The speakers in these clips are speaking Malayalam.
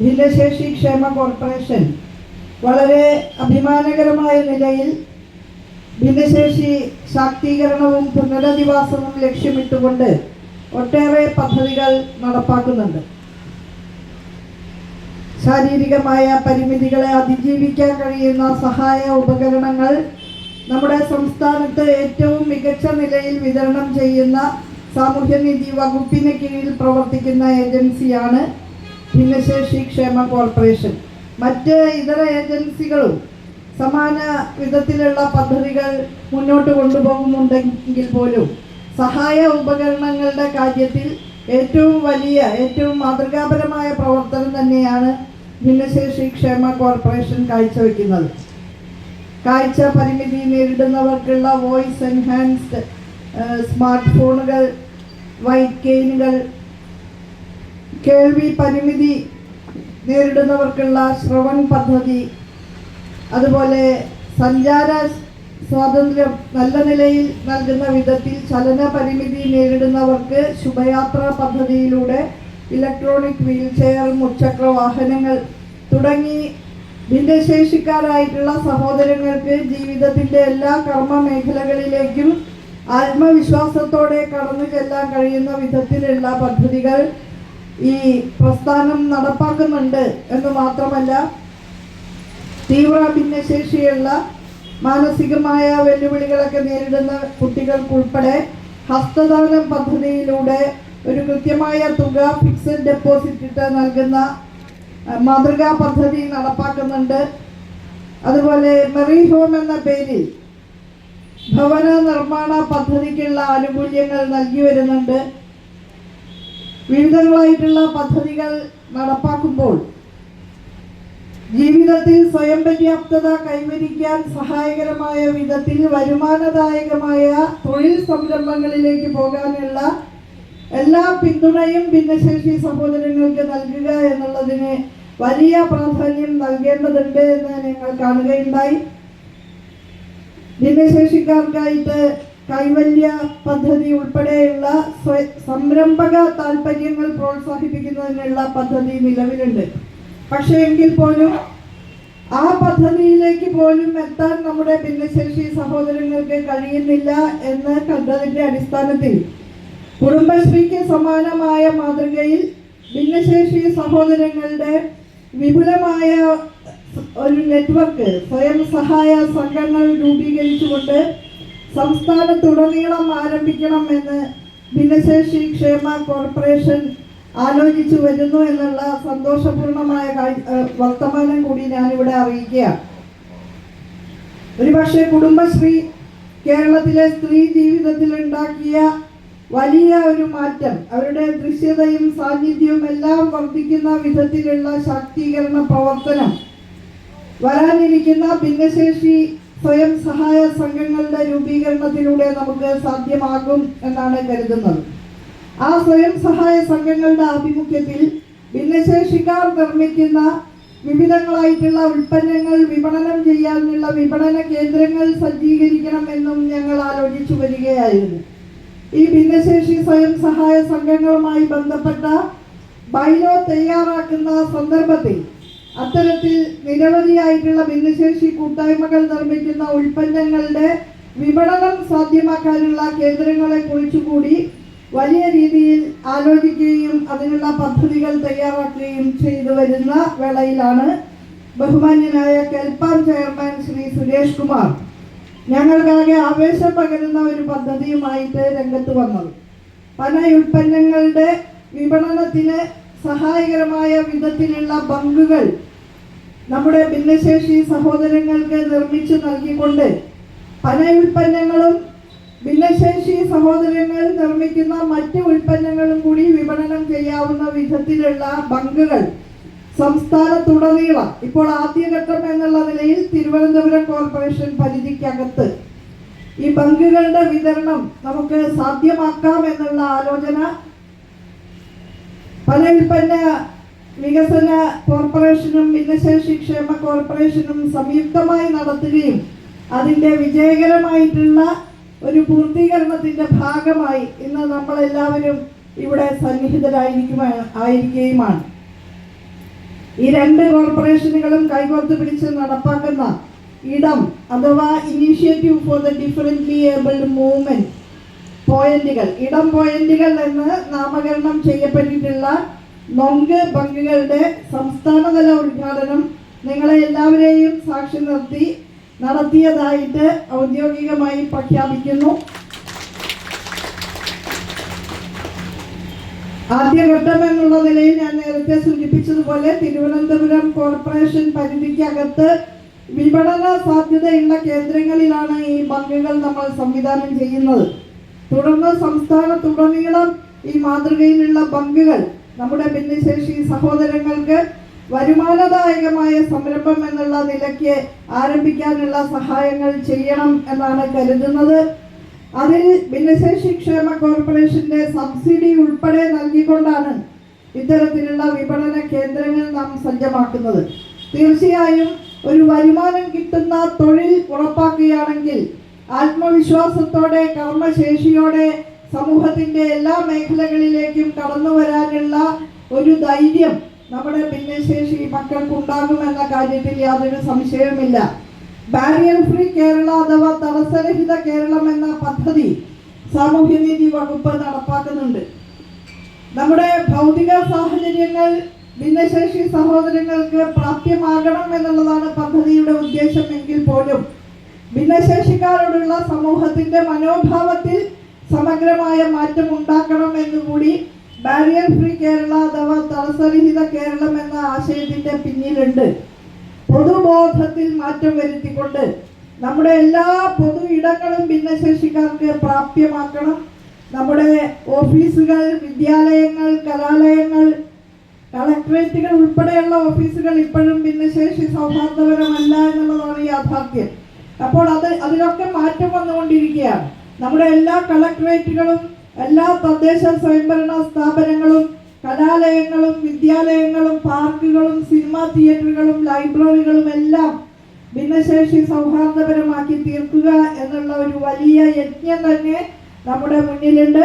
ഭിന്നശേഷി ക്ഷേമ കോർപ്പറേഷൻ. വളരെ അഭിമാനകരമായ നിലയിൽ ഭിന്നശേഷി ശാക്തീകരണവും പുനരധിവാസവും ലക്ഷ്യമിട്ടുകൊണ്ട് ഒട്ടേറെ പദ്ധതികൾ നടപ്പാക്കുന്നുണ്ട്. ശാരീരികമായ പരിമിതികളെ അതിജീവിക്കാൻ കഴിയുന്ന സഹായ ഉപകരണങ്ങൾ നമ്മുടെ സംസ്ഥാനത്ത് ഏറ്റവും മികച്ച നിലയിൽ വിതരണം ചെയ്യുന്ന സാമൂഹ്യനീതി വകുപ്പിന് കീഴിൽ പ്രവർത്തിക്കുന്ന ഏജൻസിയാണ് ഭിന്നശേഷി ക്ഷേമ കോർപ്പറേഷൻ. മറ്റ് ഇതര ഏജൻസികളും സമാന വിധത്തിലുള്ള പദ്ധതികൾ മുന്നോട്ട് കൊണ്ടുപോകുന്നുണ്ടെങ്കിൽ പോലും സഹായ ഉപകരണങ്ങളുടെ കാര്യത്തിൽ ഏറ്റവും വലിയ ഏറ്റവും മാതൃകാപരമായ പ്രവർത്തനം തന്നെയാണ് ഭിന്നശേഷി ക്ഷേമ കോർപ്പറേഷൻ കാഴ്ചവെക്കുന്നത്. കാഴ്ച പരിമിതി നേരിടുന്നവർക്കുള്ള വോയിസ് എൻഹാൻസ്ഡ് സ്മാർട്ട് ഫോണുകൾ വൈറ്റ് കെയിനുകൾ കേൾവി പരിമിതി നേരിടുന്നവർക്കുള്ള ശ്രവൺ പദ്ധതി. അതുപോലെ സഞ്ചാര സ്വാതന്ത്ര്യം നല്ല നിലയിൽ നൽകുന്ന വിധത്തിൽ ചലന പരിമിതി നേരിടുന്നവർക്ക് ശുഭയാത്ര പദ്ധതിയിലൂടെ ഇലക്ട്രോണിക് വീൽ ചെയർ മുച്ചക്ര വാഹനങ്ങൾ തുടങ്ങി ഭിന്നശേഷിക്കാരായിട്ടുള്ള സഹോദരങ്ങൾക്ക് ജീവിതത്തിന്റെ എല്ലാ കർമ്മ മേഖലകളിലേക്കും ആത്മവിശ്വാസത്തോടെ കടന്നു ചെല്ലാൻ കഴിയുന്ന വിധത്തിലുള്ള പദ്ധതികൾ ഈ പ്രസ്ഥാനം നടപ്പാക്കുന്നുണ്ട് എന്ന് മാത്രമല്ല തീവ്ര ഭിന്നശേഷിയുള്ള മാനസികമായ വെല്ലുവിളികളൊക്കെ നേരിടുന്ന കുട്ടികൾക്കുൾപ്പെടെ ഹസ്തദാനം പദ്ധതിയിലൂടെ ഒരു കൃത്യമായ തുക ഫിക്സഡ് ഡെപ്പോസിറ്റ് ഇട്ട് നൽകുന്ന മാതൃകാ പദ്ധതി നടപ്പാക്കുന്നുണ്ട്. അതുപോലെ മെറി ഹോം എന്ന പേരിൽ ഭവന നിർമ്മാണ പദ്ധതിക്കുള്ള ആനുകൂല്യങ്ങൾ നൽകി വരുന്നുണ്ട്. വിവിധങ്ങളായിട്ടുള്ള പദ്ധതികൾ നടപ്പാക്കുമ്പോൾ ജീവിതത്തിൽ സ്വയം പര്യാപ്തത കൈവരിക്കാൻ സഹായകരമായ വിധത്തിൽ വരുമാനദായകമായ തൊഴിൽ സംരംഭങ്ങളിലേക്ക് പോകാനുള്ള എല്ലാ പിന്തുണയും ഭിന്നശേഷി സഹോദരങ്ങൾക്ക് നൽകുക എന്നുള്ളതിന് വലിയ പ്രാധാന്യം നൽകേണ്ടതുണ്ട് എന്ന് ഞങ്ങൾ കാണുകയുണ്ടായി. ഭിന്നശേഷിക്കാർക്കായിട്ട് കൈവല്യ പദ്ധതി ഉൾപ്പെടെയുള്ള സംരംഭക താല്പര്യങ്ങൾ പ്രോത്സാഹിപ്പിക്കുന്നതിനുള്ള പദ്ധതി നിലവിലുണ്ട്. പക്ഷേ എങ്കിൽ പോലും ആ പദ്ധതിയിലേക്ക് പോലും എത്താൻ നമ്മുടെ ഭിന്നശേഷി സഹോദരങ്ങൾക്ക് കഴിയുന്നില്ല എന്ന് കണ്ടതിന്റെ അടിസ്ഥാനത്തിൽ കുടുംബശ്രീക്ക് സമാനമായ മാതൃകയിൽ ഭിന്നശേഷി സഹോദരങ്ങളുടെ വിപുലമായ ഒരു നെറ്റ്വർക്ക് സ്വയം സഹായ സംഘങ്ങൾ രൂപീകരിച്ചുകൊണ്ട് സംസ്ഥാനത്തുടനീളം ആരംഭിക്കണം എന്ന് ഭിന്നശേഷി ക്ഷേമ കോർപ്പറേഷൻ ആലോചിച്ചു വരുന്നു എന്നുള്ള സന്തോഷപൂർണമായ വർത്തമാനം കൂടി ഞാനിവിടെ അറിയിക്കുകയാണ്. ഒരുപക്ഷെ കുടുംബശ്രീ കേരളത്തിലെ സ്ത്രീ ജീവിതത്തിൽ ഉണ്ടാക്കിയ വലിയ ഒരു മാറ്റം അവരുടെ ദൃശ്യതയും സാന്നിധ്യവും എല്ലാം വർദ്ധിക്കുന്ന വിധത്തിലുള്ള ശാക്തീകരണ പ്രവർത്തനം വരാനിരിക്കുന്ന ഭിന്നശേഷി സ്വയം സഹായ സംഘങ്ങളുടെ രൂപീകരണത്തിലൂടെ നമുക്ക് സാധ്യമാകും എന്നാണ് കരുതുന്നത്. ആ സ്വയം സഹായ സംഘങ്ങളുടെ ആഭിമുഖ്യത്തിൽ ഭിന്നശേഷിക്കാർ നിർമ്മിക്കുന്ന വിവിധങ്ങളായിട്ടുള്ള ഉൽപ്പന്നങ്ങൾ വിപണനം ചെയ്യാനുള്ള വിപണന കേന്ദ്രങ്ങൾ സജ്ജീകരിക്കണം എന്നും ഞങ്ങൾ ആലോചിച്ചു വരികയായിരുന്നു. ഈ ഭിന്നശേഷി സ്വയം സഹായ സംഘങ്ങളുമായി ബന്ധപ്പെട്ട ബൈലോ തയ്യാറാക്കുന്ന സന്ദർഭത്തിൽ അത്തരത്തിൽ നിരവധിയായിട്ടുള്ള ഭിന്നശേഷി കൂട്ടായ്മകൾ നിർമ്മിക്കുന്ന ഉൽപ്പന്നങ്ങളുടെ വിപണനം സാധ്യമാക്കാനുള്ള കേന്ദ്രങ്ങളെ കുറിച്ചുകൂടി വലിയ രീതിയിൽ ആലോചിക്കുകയും അതിനുള്ള പദ്ധതികൾ തയ്യാറാക്കുകയും ചെയ്തു വരുന്ന വേളയിലാണ് ബഹുമാന്യനായ കെൽപ്പാൻ ചെയർമാൻ ശ്രീ സുരേഷ് കുമാർ. ഞങ്ങൾക്കാകെ ആവേശം പകരുന്ന ഒരു പദ്ധതിയുമായിട്ട് രംഗത്ത് വന്നത്. പല ഉൽപ്പന്നങ്ങളുടെ വിപണനത്തിന് സഹായകരമായ വിധത്തിലുള്ള ബങ്കുകൾ നമ്മുടെ ഭിന്നശേഷി സഹോദരങ്ങൾക്ക് നിർമ്മിച്ചു നൽകിക്കൊണ്ട് പല ഉൽപ്പന്നങ്ങളും ഭിന്നശേഷി സഹോദരങ്ങൾ നിർമ്മിക്കുന്ന മറ്റ് ഉൽപ്പന്നങ്ങളും കൂടി വിപണനം ചെയ്യാവുന്ന വിധത്തിലുള്ള ബങ്കുകൾ സംസ്ഥാനത്തുടനീളം ഇപ്പോൾ ആദ്യഘട്ടം എന്നുള്ള നിലയിൽ തിരുവനന്തപുരം കോർപ്പറേഷൻ പരിധിക്കകത്ത്. ഈ ബങ്കുകളുടെ വിതരണം നമുക്ക് സാധ്യമാക്കാം എന്നുള്ള ആലോചന പല ഉൽപ്പന്ന വികസന കോർപ്പറേഷനും ഭിന്നശേഷി ക്ഷേമ കോർപ്പറേഷനും സംയുക്തമായി നടത്തുകയും അതിന്റെ വിജയകരമായിട്ടുള്ള ഒരു പൂർത്തീകരണത്തിന്റെ ഭാഗമായി ഇന്ന് നമ്മളെല്ലാവരും ഇവിടെ സന്നിഹിതരായിരിക്കുമ ആയിരിക്കുകയുമാണ്. ഈ രണ്ട് കോർപ്പറേഷനുകളും കൈകോർത്ത് പിടിച്ച് നടപ്പാക്കുന്ന ഇടം അഥവാ initiative for the differently abled movement പോയിന്റുകൾ. ഇടം പോയിന്റുകൾ എന്ന് നാമകരണം ചെയ്യപ്പെട്ടിട്ടുള്ള നൊങ്ക് ബങ്കുകളുടെ സംസ്ഥാനതല ഉദ്ഘാടനം നിങ്ങളെ എല്ലാവരെയും സാക്ഷി നിർത്തി നടത്തിയതായിട്ട് ഔദ്യോഗികമായി പ്രഖ്യാപിക്കുന്നു. ആദ്യഘട്ടം എന്നുള്ള നിലയിൽ ഞാൻ നേരത്തെ സൂചിപ്പിച്ചതുപോലെ തിരുവനന്തപുരം കോർപ്പറേഷൻ പരിധിക്കകത്ത് വിപണന സാധ്യതയുള്ള കേന്ദ്രങ്ങളിലാണ് ഈ ബങ്കുകൾ നമ്മൾ സംവിധാനം ചെയ്യുന്നത്. തുടർന്ന് സംസ്ഥാനത്തുടനീളം ഈ മാതൃകയിലുള്ള ബങ്കുകൾ നമ്മുടെ ഭിന്നശേഷി സഹോദരങ്ങൾക്ക് വരുമാനദായകമായ സംരംഭം എന്നുള്ള നിലയ്ക്ക് ആരംഭിക്കാനുള്ള സഹായങ്ങൾ ചെയ്യണം എന്നാണ് കരുതുന്നത്. അതിൽ ഭിന്നശേഷി ക്ഷേമ കോർപ്പറേഷന്റെ സബ്സിഡി ഉൾപ്പെടെ നൽകിക്കൊണ്ടാണ് ഇത്തരത്തിലുള്ള വിപണന കേന്ദ്രങ്ങൾ നാം സജ്ജമാക്കുന്നത്. തീർച്ചയായും ഒരു വരുമാനം കിട്ടുന്ന തൊഴിൽ ഉറപ്പാക്കുകയാണെങ്കിൽ ആത്മവിശ്വാസത്തോടെ കർമ്മശേഷിയോടെ സമൂഹത്തിന്റെ എല്ലാ മേഖലകളിലേക്കും കടന്നു വരാനുള്ള ഒരു ധൈര്യം നമ്മുടെ ഭിന്നശേഷി മക്കൾക്ക് ഉണ്ടാകുമെന്ന കാര്യത്തിൽ യാതൊരു സംശയവുമില്ല. ബാരിയർ ഫ്രീ കേരള അഥവാ തടസ്സരഹിത കേരളം എന്ന പദ്ധതി സാമൂഹ്യനീതി വകുപ്പ് നടപ്പാക്കുന്നുണ്ട്. നമ്മുടെ ഭൗതിക സാഹചര്യങ്ങൾ ഭിന്നശേഷി സഹോദരങ്ങൾക്ക് പ്രാപ്യമാകണം എന്നുള്ളതാണ് പദ്ധതിയുടെ ഉദ്ദേശം എങ്കിൽ പോലും ഭിന്നശേഷിക്കാരോടുള്ള സമൂഹത്തിന്റെ മനോഭാവത്തിൽ സമഗ്രമായ മാറ്റം ഉണ്ടാക്കണം എന്നുകൂടി ബാരിയർ ഫ്രീ കേരള അഥവാ തടസ്സരഹിത കേരളം എന്ന ആശയത്തിന്റെ പിന്നിലുണ്ട്. പൊതുബോധത്തിൽ മാറ്റം വരുത്തിക്കൊണ്ട് നമ്മുടെ എല്ലാ പൊതു ഇടങ്ങളും ഭിന്നശേഷിക്കാർക്ക് പ്രാപ്യമാക്കണം. നമ്മുടെ ഓഫീസുകൾ വിദ്യാലയങ്ങൾ കലാലയങ്ങൾ കളക്ടറേറ്റുകൾ ഉൾപ്പെടെയുള്ള ഓഫീസുകൾ ഇപ്പോഴും ഭിന്നശേഷി സൗഹാർദ്ദപരമല്ല എന്നുള്ളതാണ് യാഥാർത്ഥ്യം. അപ്പോൾ അത് അതിലൊക്കെ മാറ്റം വന്നുകൊണ്ടിരിക്കുകയാണ്. നമ്മുടെ എല്ലാ കളക്ടറേറ്റുകളും എല്ലാ തദ്ദേശ സ്വയംഭരണ സ്ഥാപനങ്ങളും കലാലയങ്ങളും വിദ്യാലയങ്ങളും പാർക്കുകളും സിനിമാ തിയേറ്ററുകളും ലൈബ്രറികളും എല്ലാം ഭിന്നശേഷി സൗഹാർദ്ദപരമാക്കി തീർക്കുക എന്നുള്ള ഒരു വലിയ യജ്ഞം തന്നെ നമ്മുടെ മുന്നിലുണ്ട്.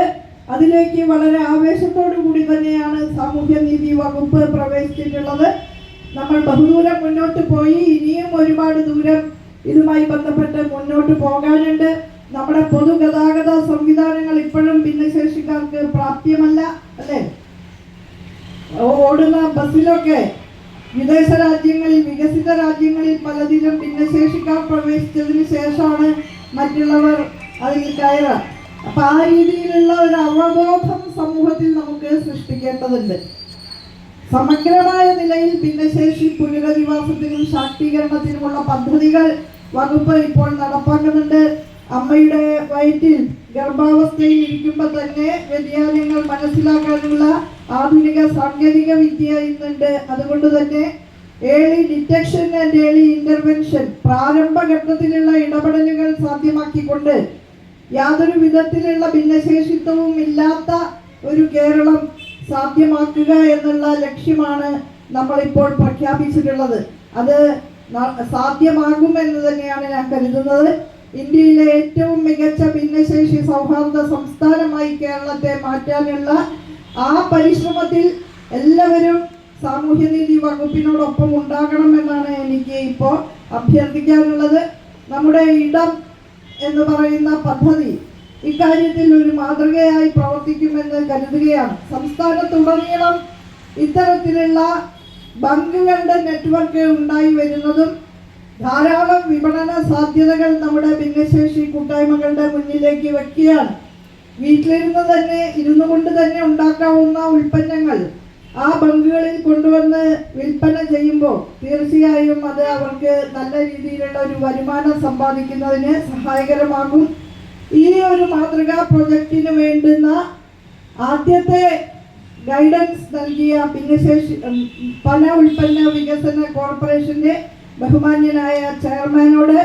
അതിലേക്ക് വളരെ ആവേശത്തോടു കൂടി തന്നെയാണ് സാമൂഹ്യനീതി വകുപ്പ് പ്രവേശിച്ചിട്ടുള്ളത്. നമ്മൾ ബഹുദൂരം മുന്നോട്ട് പോയി ഇനിയും ഒരുപാട് ദൂരം ഇതുമായി ബന്ധപ്പെട്ട് മുന്നോട്ട് പോകാനുണ്ട്. നമ്മുടെ പൊതുഗതാഗത സംവിധാനങ്ങൾ ഇപ്പോഴും ഭിന്നശേഷിക്കാർക്ക് പ്രാപ്യമല്ല അല്ലേ? ഓടുന്ന ബസ്സിലൊക്കെ വിദേശ രാജ്യങ്ങളിൽ വികസിത രാജ്യങ്ങളിൽ പലതിലും ഭിന്നശേഷിക്കാർ പ്രവേശിച്ചതിന് ശേഷമാണ് മറ്റുള്ളവർ അതിൽ കയറുക അപ്പൊ ആ രീതിയിലുള്ള ഒരു അവബോധം സമൂഹത്തിൽ നമുക്ക് സൃഷ്ടിക്കേണ്ടതുണ്ട്. സമഗ്രമായ നിലയിൽ ഭിന്നശേഷി പുനരധിവാസത്തിനും ശാക്തീകരണത്തിനുമുള്ള പദ്ധതികൾ വകുപ്പ് ഇപ്പോൾ നടപ്പാക്കുന്നുണ്ട്. അമ്മയുടെ വയറ്റിൽ ഗർഭാവസ്ഥയിൽ ഇരിക്കുമ്പോൾ തന്നെ വ്യതിയാനങ്ങൾ മനസ്സിലാക്കാനുള്ള ആധുനിക സാങ്കേതിക വിദ്യ ഇന്നുണ്ട്. അതുകൊണ്ട് തന്നെ early detection and early intervention പ്രാരംഭഘട്ടത്തിലുള്ള ഇടപെടലുകൾ സാധ്യമാക്കിക്കൊണ്ട് യാതൊരു വിധത്തിലുള്ള ഭിന്നശേഷിത്വവും ഇല്ലാത്ത ഒരു കേരളം സാധ്യമാക്കുക എന്നുള്ള ലക്ഷ്യമാണ് നമ്മളിപ്പോൾ പ്രഖ്യാപിച്ചിട്ടുള്ളത്. അത് സാധ്യമാകുമെന്ന് തന്നെയാണ് ഞാൻ കരുതുന്നത്. ഇന്ത്യയിലെ ഏറ്റവും മികച്ച ഭിന്നശേഷി സൗഹാർദ്ദ സംസ്ഥാനമായി കേരളത്തെ മാറ്റാനുള്ള ആ പരിശ്രമത്തിൽ എല്ലാവരും സാമൂഹ്യനീതി വകുപ്പിനോടൊപ്പം ഉണ്ടാകണമെന്നാണ് എനിക്ക് ഇപ്പോൾ അഭ്യർത്ഥിക്കാനുള്ളത്. നമ്മുടെ ഇടം എന്ന് പറയുന്ന പദ്ധതി ഇക്കാര്യത്തിൽ ഒരു മാതൃകയായി പ്രവർത്തിക്കുമെന്ന് കരുതുകയാണ്. സംസ്ഥാനത്തുടനീളം ഇത്തരത്തിലുള്ള ബങ്കുകളുടെ നെറ്റ്വർക്ക് ഉണ്ടായി വരുന്നതും ധാരാളം വിപണന സാധ്യതകൾ നമ്മുടെ ഭിന്നശേഷി കൂട്ടായ്മകളുടെ മുന്നിലേക്ക് വെക്കുകയാണ് വീട്ടിലിരുന്ന് തന്നെ ഇരുന്നു കൊണ്ട് തന്നെ ഉണ്ടാക്കാവുന്ന ഉൽപ്പന്നങ്ങൾ ആ ബങ്കുകളിൽ കൊണ്ടുവന്ന് വിൽപ്പന ചെയ്യുമ്പോൾ തീർച്ചയായും അത് അവർക്ക് നല്ല രീതിയിലുള്ള ഒരു വരുമാനം സമ്പാദിക്കുന്നതിന് സഹായകരമാകും. ഈ ഒരു മാതൃകാ പ്രൊജക്റ്റിന് വേണ്ടുന്ന ആദ്യത്തെ ഗൈഡൻസ് നൽകിയ ഭിന്നശേഷി പല ഉൽപ്പന്ന വികസന കോർപ്പറേഷന്റെ ബഹുമാന്യനായ ചെയർമാനോട്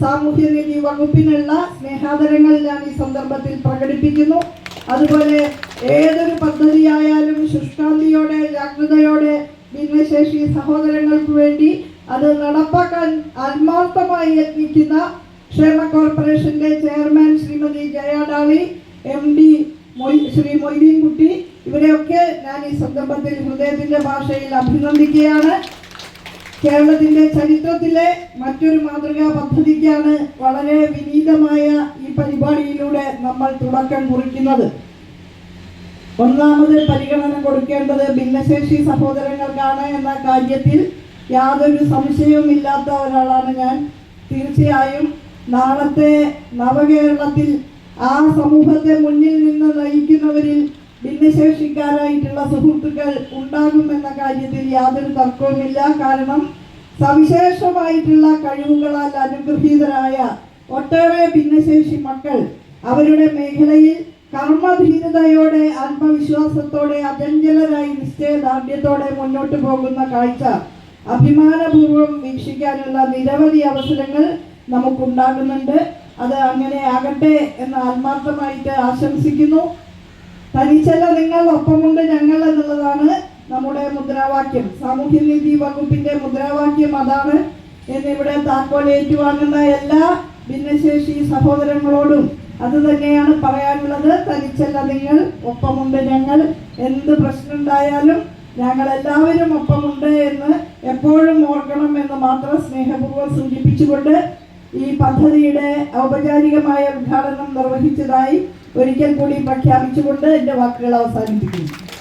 സാമൂഹ്യനീതി വകുപ്പിനുള്ള സ്നേഹാദരങ്ങൾ ഞാൻ ഈ സന്ദർഭത്തിൽ പ്രകടിപ്പിക്കുന്നു. അതുപോലെ ഏതൊരു പദ്ധതിയായാലും ശുഷ്കാന്തിയോടെ ജാഗ്രതയോടെ ഭിന്നശേഷി സഹോദരങ്ങൾക്ക് വേണ്ടി അത് നടപ്പാക്കാൻ ആത്മാർത്ഥമായി യത്നിക്കുന്ന ക്ഷേമ കോർപ്പറേഷന്റെ chairman Shrimati Jayadali M D Shri Moideenkutty ഇവരെയൊക്കെ ഞാൻ ഈ സന്ദർഭത്തിൽ ഹൃദയത്തിന്റെ ഭാഷയിൽ അഭിനന്ദിക്കുകയാണ്. കേരളത്തിന്റെ ചരിത്രത്തിലെ മറ്റൊരു മാതൃകാ പദ്ധതിക്കാണ് വളരെ വിനീതമായ ഈ പരിപാടിയിലൂടെ നമ്മൾ തുടക്കം കുറിക്കുന്നത്. ഒന്നാമത് പരിഗണന കൊടുക്കേണ്ടത് ഭിന്നശേഷി സഹോദരങ്ങൾക്കാണ് എന്ന കാര്യത്തിൽ യാതൊരു സംശയവുമില്ലാത്ത ഒരാളാണ് ഞാൻ. തീർച്ചയായും നാളത്തെ നവകേരളത്തിൽ ആ സമൂഹത്തെ മുന്നിൽ നിന്ന് നയിക്കുന്നവരിൽ ഭിന്നശേഷിക്കാരായിട്ടുള്ള സുഹൃത്തുക്കൾ ഉണ്ടാകുമെന്ന കാര്യത്തിൽ യാതൊരു തർക്കവുമില്ല. കാരണം സവിശേഷമായിട്ടുള്ള കഴിവുകളാൽ അനുഗ്രഹീതരായ ഒട്ടേറെ ഭിന്നശേഷി മക്കൾ അവരുടെ മേഖലയിൽ കർമ്മധീരതയോടെ ആത്മവിശ്വാസത്തോടെ അചഞ്ചലരായി നിശ്ചയദാർഢ്യത്തോടെ മുന്നോട്ട് പോകുന്ന കാഴ്ച അഭിമാനപൂർവം വീക്ഷിക്കാനുള്ള നിരവധി അവസരങ്ങൾ നമുക്കുണ്ടാകുന്നുണ്ട്. അത് അങ്ങനെ ആകട്ടെ എന്ന് ആത്മാർത്ഥമായിട്ട് ആശംസിക്കുന്നു. തനിച്ചല്ല നിങ്ങൾ ഒപ്പമുണ്ട് ഞങ്ങൾ എന്നുള്ളതാണ് നമ്മുടെ മുദ്രാവാക്യം. സാമൂഹ്യ നീതി വകുപ്പിന്റെ മുദ്രാവാക്യം അതാണ്. എന്നിവിടെ താക്കോൽ ഏറ്റുവാങ്ങുന്ന എല്ലാ ഭിന്നശേഷി സഹോദരങ്ങളോടും അത് തന്നെയാണ് പറയാനുള്ളത്. തനിച്ചല്ല നിങ്ങൾ ഒപ്പമുണ്ട് ഞങ്ങൾ. എന്ത് പ്രശ്നം ഉണ്ടായാലും ഞങ്ങൾ എല്ലാവരും ഒപ്പമുണ്ട് എന്ന് എപ്പോഴും ഓർക്കണം എന്ന് മാത്രം സ്നേഹപൂർവം സൂചിപ്പിച്ചുകൊണ്ട് ഈ പദ്ധതിയുടെ ഔപചാരികമായ ഉദ്ഘാടനം നിർവഹിച്ചതായി ഒരിക്കൽ കൂടി പ്രഖ്യാപിച്ചുകൊണ്ട് എന്റെ വാക്കുകൾ അവസാനിപ്പിക്കുന്നു.